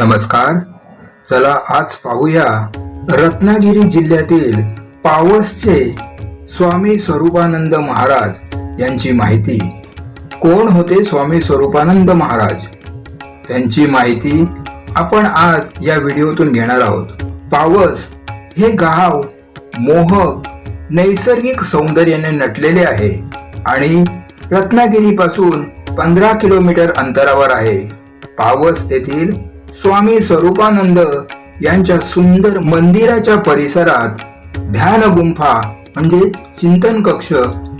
नमस्कार. चला आज पाहूया रत्नागिरी जिल्ह्यातील पावसचे स्वामी स्वरूपानंद महाराज यांची माहिती. कोण होते स्वामी स्वरूपानंद महाराज? त्यांची माहिती आपण आज या व्हिडिओतून घेणार आहोत. पावस हे गाव मोहक नैसर्गिक सौंदर्याने नटलेले आहे आणि रत्नागिरीपासून पंधरा किलोमीटर अंतरावर आहे. पावस येथील स्वामी स्वरूपानंद यांच्या सुंदर मंदिराच्या परिसरात ध्यान गुंफा म्हणजे चिंतन कक्ष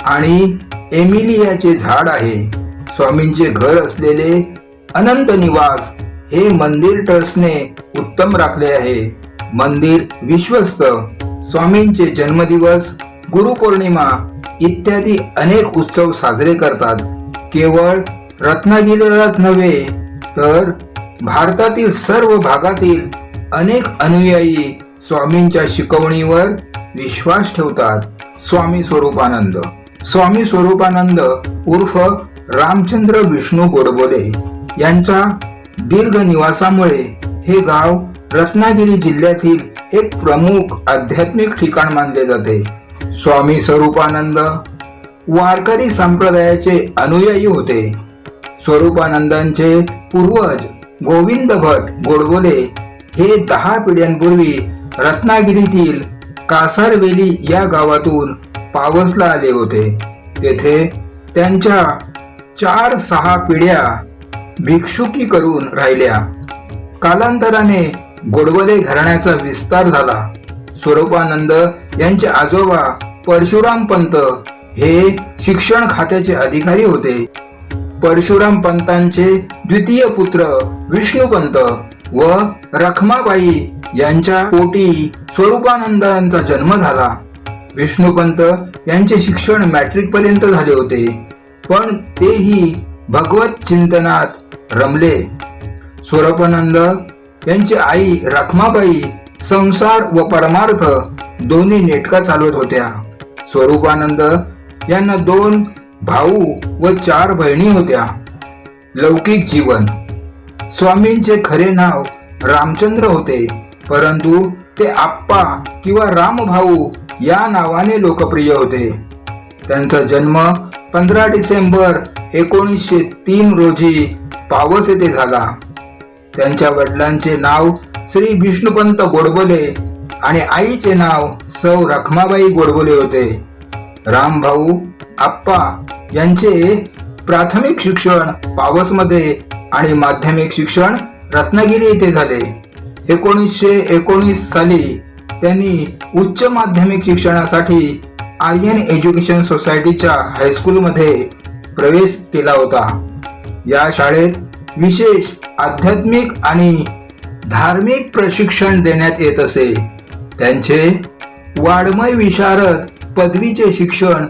आणि एमिलियाचे झाड आहे. स्वामींचे घर असलेले अनंत निवास हे मंदिर ट्रस्टने उत्तम राखले आहे. मंदिर विश्वस्त स्वामींचे जन्मदिवस गुरुपौर्णिमा इत्यादी अनेक उत्सव साजरे करतात. केवळ रत्नागिरीलाच नव्हे तर भारतातील सर्व भागातील अनेक अनुयायी स्वामींच्या शिकवणीवर विश्वास ठेवतात. स्वामी स्वरूपानंद. स्वामी स्वरूपानंद उर्फ रामचंद्र विष्णू गोडबोले यांच्या दीर्घ निवासामुळे हे गाव रत्नागिरी जिल्ह्यातील एक प्रमुख आध्यात्मिक ठिकाण मानले जाते. स्वामी स्वरूपानंद वारकरी संप्रदायाचे अनुयायी होते. स्वरूपानंदांचे पूर्वज गोविंद भट गोडबोले हे दहा पिढ्यांपूर्वी रत्नागिरीतील कासारवेली या गावातून पावसला आले होते. तेथे त्यांच्या चार सहा पिढ्या भिक्षुकी करून राहिल्या. कालांतराने गोडबोले घराण्याचा विस्तार झाला. स्वरूपानंद यांचे आजोबा परशुराम पंत हे शिक्षण खात्याचे अधिकारी होते. परशुराम पंतांचे द्वितीय पुत्र विष्णुपंत व रखमाबाई यांच्या पोटी स्वरूपानंदांचा जन्म झाला. विष्णुपंत यांचे शिक्षण मॅट्रिक पर्यंत झाले होते पण तेही भगवत चिंतनात रमले. स्वरूपानंद यांची आई रखमाबाई संसार व परमार्थ दोन्ही नेटका चालवत होत्या. स्वरूपानंद यांना दोन भाऊ व चार बहिणी होत्या. लौकिक जीवन. स्वामींचे खरे नाव रामचंद्र होते. परंतु ते आप्पा किंवा रामभाऊ या नावाने लोकप्रिय होते. त्यांचा जन्म पंधरा डिसेंबर एकोणीसशे तीन रोजी पावस येथे झाला. त्यांच्या वडिलांचे नाव श्री विष्णुपंत गोडबोले आणि आईचे नाव सौ रखमाबाई गोडबोले होते. रामभाऊ आप्पा यांचे प्राथमिक शिक्षण पावसमध्ये आणि माध्यमिक शिक्षण रत्नागिरी येथे झाले. एकोणीसशे एकोणीस साली त्यांनी उच्च माध्यमिक शिक्षणासाठी आर्यन एज्युकेशन सोसायटीच्या हायस्कूलमध्ये प्रवेश केला होता. या शाळेत विशेष आध्यात्मिक आणि धार्मिक प्रशिक्षण देण्यात येत असे. त्यांचे वाडमय विशारद पदवीचे शिक्षण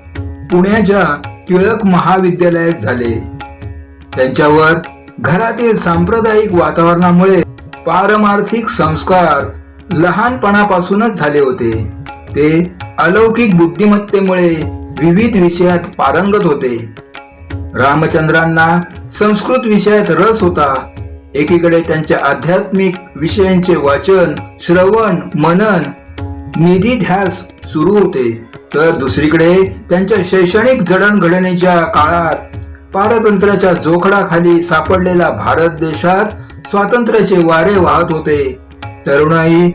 पुण्याच्या टिळक महाविद्यालयात झाले त्यांच्यावर घरातील सांप्रदायिक वातावरणामुळे पारमार्थिक संस्कार लहानपणापासूनच झाले होते. ते अलौकिक बुद्धिमत्तेमुळे विविध विषयात पारंगत होते. रामचंद्रांना संस्कृत विषयात रस होता. एकीकडे त्यांच्या आध्यात्मिक विषयांचे वाचन श्रवण मनन निधी ध्यास सुरू होते. तर दुसरीकडे त्यांच्या शैक्षणिक जडणघडणीच्या काळात पारतंत्र्याच्या जोखडाखाली सापडलेला भारत देशात स्वातंत्र्याचे वारे वाहत होते. तरुणाई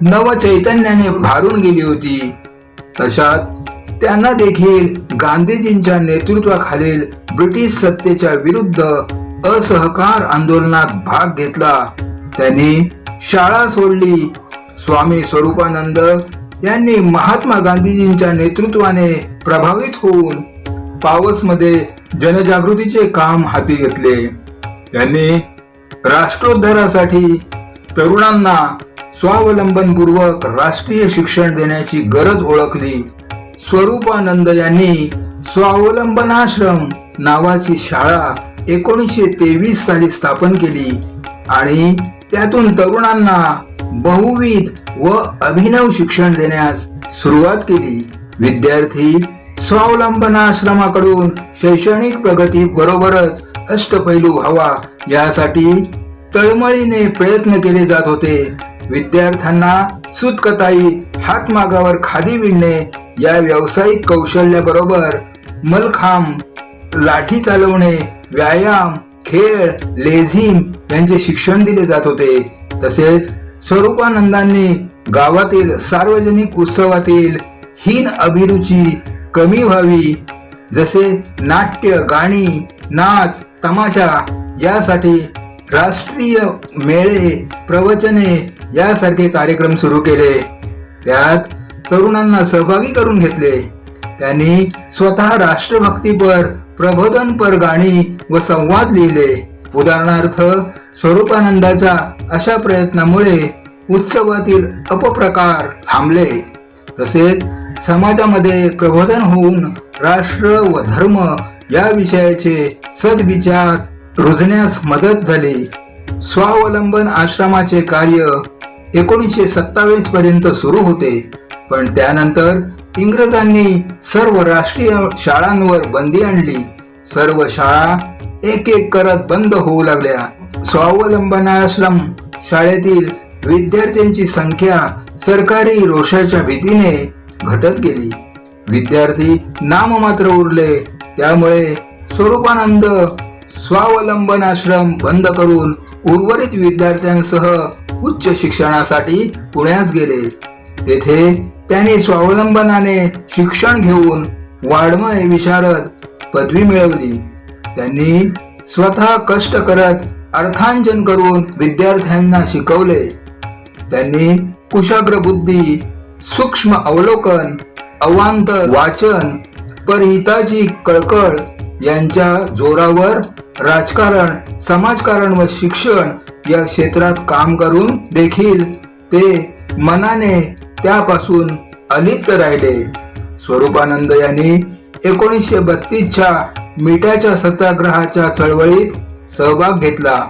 नवचैतन्याने भारून गेली होती. तशात त्यांना देखील गांधीजींच्या नेतृत्वाखालील ब्रिटिश सत्तेच्या विरुद्ध असहकार आंदोलनात भाग घेतला. त्यांनी शाळा सोडली. स्वामी स्वरूपानंद यांनी महात्मा गांधीजींच्या नेतृत्वाने प्रभावित होऊन पावसमध्ये जनजागृतीचे काम हाती घेतले. त्यांनी राष्ट्रोद्धारासाठी तरुणांना स्वावलंबनपूर्वक राष्ट्रीय शिक्षण देण्याची गरज ओळखली. स्वरूपानंद यांनी स्वावलंबनाश्रम नावाची शाळा एकोणीसशे तेवीस साली स्थापन केली आणि त्यातून तरुणांना बहुविध व अभिनव शिक्षण देण्यास सुरुवात केली. विद्यार्थी स्वावलंबनाश्रमाकडून शैक्षणिक प्रगती बरोबरच अष्टपैलू व्हावा यासाठी तळमळीने प्रयत्न केले जात होते. विद्यार्थ्यांना सुतकताई हातमागावर खादी विणणे या व्यावसायिक कौशल्याबरोबर मलखांब लाठी चालवणे व्यायाम खेळ लेझिम यांचे शिक्षण दिले जात होते. तसेच स्वरूपानंदांनी गावातील सार्वजनिक उत्सवातील हीन अभिरुची कमी व्हावी. जसे नाट्य गाणी नाच तमाशा यासाठी राष्ट्रीय मेळे प्रवचने यासारखे कार्यक्रम सुरू केले. त्यात तरुणांना सहभागी करून घेतले. त्यांनी स्वतः राष्ट्रभक्तीपर प्रबोधनपर गाणी व संवाद लिहिले. उदाहरणार्थ स्वरूपानंदाचा अशा प्रयत्नामुळे उत्सवातील अपप्रकार थांबले. तसेच समाजामध्ये प्रबोधन होऊन राष्ट्र व धर्म या विषयाचे सद्विचार रुजण्यास मदत झाली. स्वावलंबन आश्रमाचे कार्य एकोणीसशे सत्तावीस पर्यंत सुरू होते. पण त्यानंतर इंग्रजांनी सर्व राष्ट्रीय शाळांवर बंदी आणली. सर्व शाळा एक एक करत बंद होऊ लागल्या. स्वावलंबनाश्रम शाळेतील विद्यार्थ्यांची संख्या सरकारी रोषाच्या भीतीने घटत गेली. विद्यार्थी नाममात्र उरले. त्यामुळे स्वरूपानंद स्वावलंबन आश्रम बंद करून उर्वरित विद्यार्थ्यांसह उच्च शिक्षणासाठी पुण्यास गेले. तेथे त्यांनी स्वावलंबनाने शिक्षण घेऊन वाड्मय विशारद पदवी मिळवली. त्यांनी स्वतः कष्ट करत अर्थांजन करून विद्यार्थ्यांना शिकवले. त्यांनी कुशाग्र बुद्धी सूक्ष्म अवलोकन अवांत वाचन परहिताची कळकळ यांच्या जोरावर राजकारण समाजकारण व शिक्षण या क्षेत्रात काम करून देखील ते मनाने त्यापासून अलिप्त राहिले. स्वरूपानंद यांनी एकोणीसशे बत्तीसच्या मिठाच्या सत्याग्रहाच्या चळवळीत सहभाग घेतला.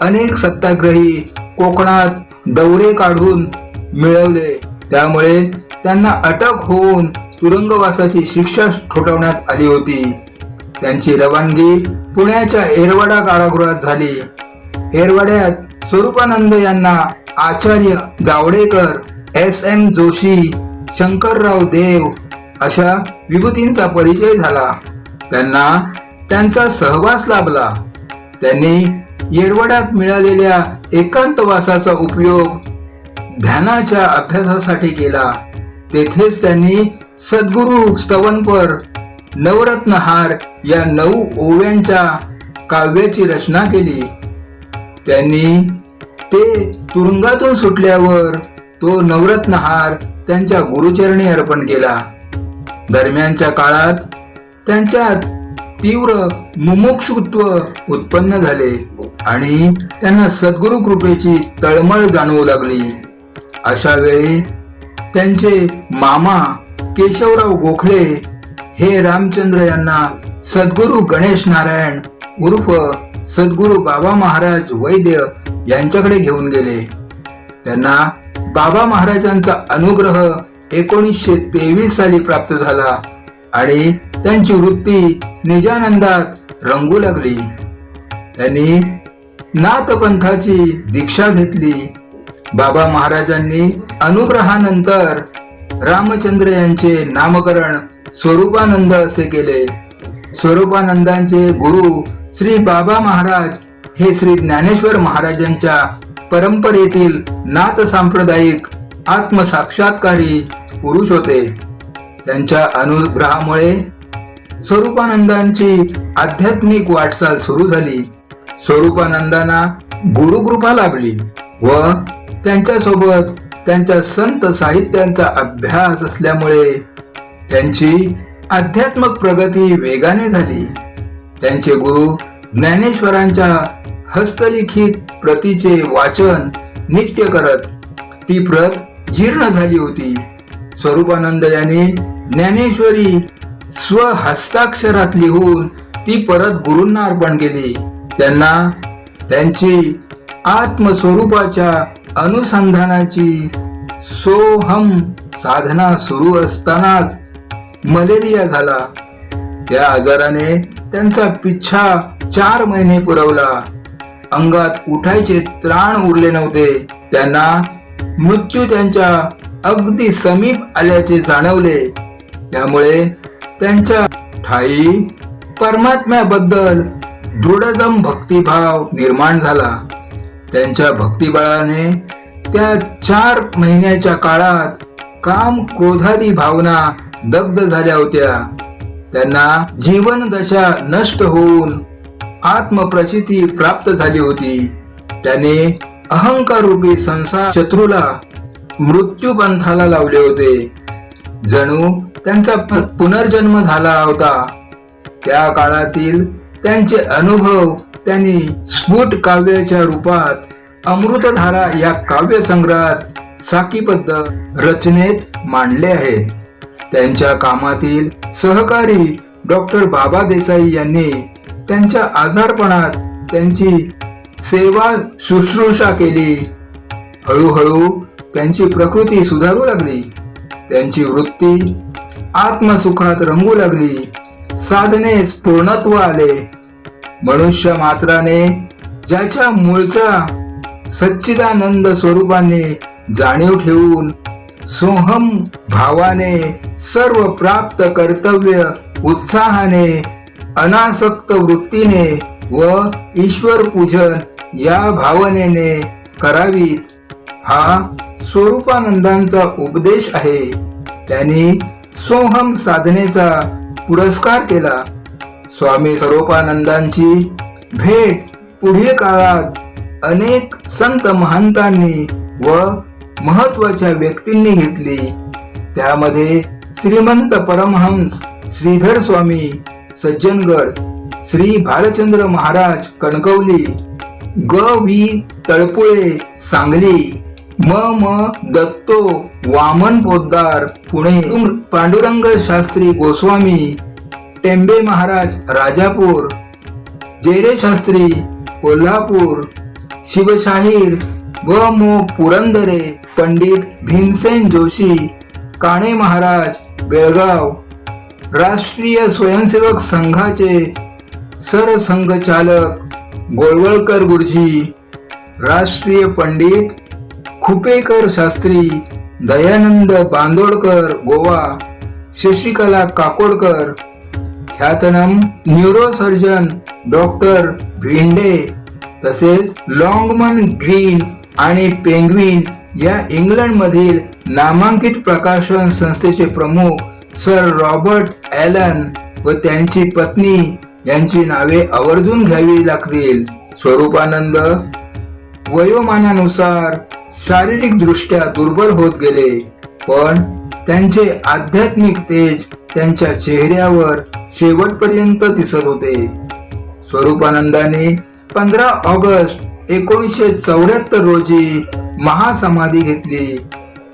अनेक सत्याग्रही कोकणात दौरे काढून मिळवले. त्यामुळे त्यांना अटक होऊन तुरुंगवासाची शिक्षा ठोठावण्यात आली होती. त्यांची रवानगी पुण्याच्या एरवाडा कारागृहात झाली. एरवाड्यात स्वरूपानंद यांना आचार्य जावडेकर एस एम जोशी शंकरराव देव अशा विभूतींचा परिचय झाला. त्यांना त्यांचा सहवास लाभला. त्यांनी येरवड्यात मिळालेल्या एकांतवासाचा उपयोग ध्यानाच्या अभ्यासासाठी केला. तेथेच त्यांनी सद्गुरु स्तवनपर नवरत्नहार या नऊ ओव्यांच्या काव्याची रचना केली. त्यांनी ते तुरुंगातून सुटल्यावर तो नवरत्नहार त्यांच्या गुरुचरणी अर्पण केला. दरम्यानच्या काळात त्यांच्या तीव्र मुमुक्षुत्व उत्पन्न झाले आणि त्यांना सद्गुरु कृपेची तळमळ जाणवू लागली. अशा वेळी त्यांचे मामा केशवराव गोखले हे रामचंद्र यांना सद्गुरु गणेश नारायण उर्फ सद्गुरु बाबा महाराज वैद्य यांच्याकडे घेऊन गेले. त्यांना बाबा महाराजांचा अनुग्रह एकोणीसशे तेवीस साली प्राप्त झाला. आणि त्यांची वृत्ती निजानंदात रंगू लागली. त्यांनी नाथपंथाची दीक्षा घेतली. बाबा महाराजांनी अनुग्रहानंतर रामचंद्र यांचे नामकरण स्वरूपानंद असे केले. स्वरूपानंदांचे गुरु श्री बाबा महाराज हे श्री ज्ञानेश्वर महाराजांच्या परंपरेतील नाथ सांप्रदायिक आत्मसाक्षात्कारी पुरुष होते. त्यांच्या अनुग्रहामुळे स्वरूपानंदांची आध्यात्मिक वाटचाल सुरू झाली. स्वरूपानंदांना गुरुकृपा लाभली व त्यांच्यासोबत त्यांच्या संत साहित्यांचा अभ्यास असल्यामुळे त्यांची आध्यात्मक प्रगती वेगाने झाली. त्यांचे गुरु ज्ञानेश्वरांच्या हस्तलिखित प्रतीचे वाचन नित्य करत ती प्रत जीर्ण झाली होती. स्वरूपानंद यांनी ज्ञानेश्वरी स्वहस्ताक्षरात लिहून ती परत गुरूंना अर्पण केली. त्यांना त्यांची आत्मस्वरूपाच्या अनुसंधानाची सोहम साधना सुरू असतानाच मलेरिया झाला. त्या आजाराने त्यांचा पिच्छा चार महिने पुरवला. अंगात उठायचे त्राण उरले नव्हते. त्यांना मृत्यू त्यांच्या अगदी समीप आल्याचे जाणवले. त्यामुळे त्यांच्या ठाई परमात्म्याबद्दल दृढदम भक्तिभाव निर्माण झाला. त्यांच्या भक्तिबळाने त्या चार महिन्याच्या काळात काम क्रोधादी भावना दग्ध झाल्या होत्या. त्यांना जीवन दशा नष्ट होऊन आत्मप्रचिती प्राप्त झाली होती. त्याने अहंकार रूपी संसार शत्रूला मृत्यू पंथाला लावले होते. जणू त्यांचा पुनर्जन्म झाला होता. त्या काळातील त्यांचे अनुभव त्यांनी स्फुट काव्याच्या रूपात अमृतधारा या काव्य संग्रहात साकीबद्ध रचनेत मांडले आहेत. त्यांच्या कामातील सहकारी डॉक्टर बाबा देसाई यांनी त्यांच्या आजारपणात त्यांची सेवा शुश्रूषा केली. हळूहळू त्यांची प्रकृती सुधारू लागली. त्यांची वृत्ती आत्मसुखात रंगू लागली. साधनेस पूर्णत्व आले. मनुष्य मात्राने ज्याच्या मूळच्या सच्चिदानंद स्वरूपाने जाणीव ठेवून सोहम भावाने सर्व प्राप्त कर्तव्य उत्साहाने अनासक्त वृत्तीने व ईश्वर पूजन या भावनेने करावीत. हा स्वरूपानंदांचा उपदेश आहे. त्यांनी सोहम साधनेचा पुरस्कार केला. स्वामी स्वरूपानंदांची भेट पुढील काळात अनेक संत महंतांनी व महत्त्वाच्या व्यक्तींनी घेतली. त्यामध्ये श्रीमंत परमहंस श्रीधर स्वामी सज्जनगड श्री भालचंद्र महाराज कणकवली ग. व्ही तळपुळे सांगली म. म. दत्तो वामन पोद्दार पुणे. पांडुरंग शास्त्री गोस्वामी टेंबे महाराज राजापूर जेरे शास्त्री कोल्हापूर शिवशाहीर व मो. पुरंदरे पंडित भीमसेन जोशी काणे महाराज बेळगाव. राष्ट्रीय स्वयंसेवक संघाचे सरसंघचालक गोळवळकर गुरुजी. राष्ट्रीय पंडित खुपेकर शास्त्री दयानंद बांदोडकर गोवा शशिकला काकोडकर ख्यातनम न्यूरोसर्जन डॉक्टर भिंडे तसेच लॉंगमन ग्रीन आणि पेंग्विन या इंग्लंडमधील नामांकित प्रकाशन संस्थेचे प्रमुख सर रॉबर्ट ॲलन व त्यांची पत्नी यांची नावे आवर्जून घ्यावी लागतील. स्वरूपानंद वयोमानानुसार शारीरिक दृष्ट्या दुर्बल होत गेले पण त्यांचे आध्यात्मिक तेज त्यांच्या चेहऱ्यावर शेवटपर्यंत दिसत होते. स्वरूपानंदाने पंधरा ऑगस्ट एकोणीसशे चौऱ्याहत्तर रोजी महासमाधी घेतली.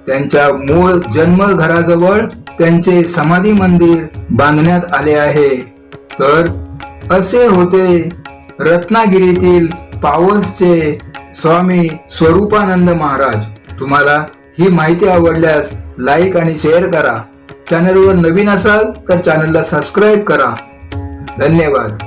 त्यांच्या मूळ जन्मघराजवळ त्यांचे समाधी मंदिर बांधण्यात आले आहे. तर असे होते रत्नागिरीतील पावसचे स्वामी स्वरूपानंद महाराज तुम्हाला ही माहिती आवडल्यास लाईक आणि शेअर करा. चॅनलवर नवीन असाल तर चॅनलला सबस्क्राईब करा. धन्यवाद.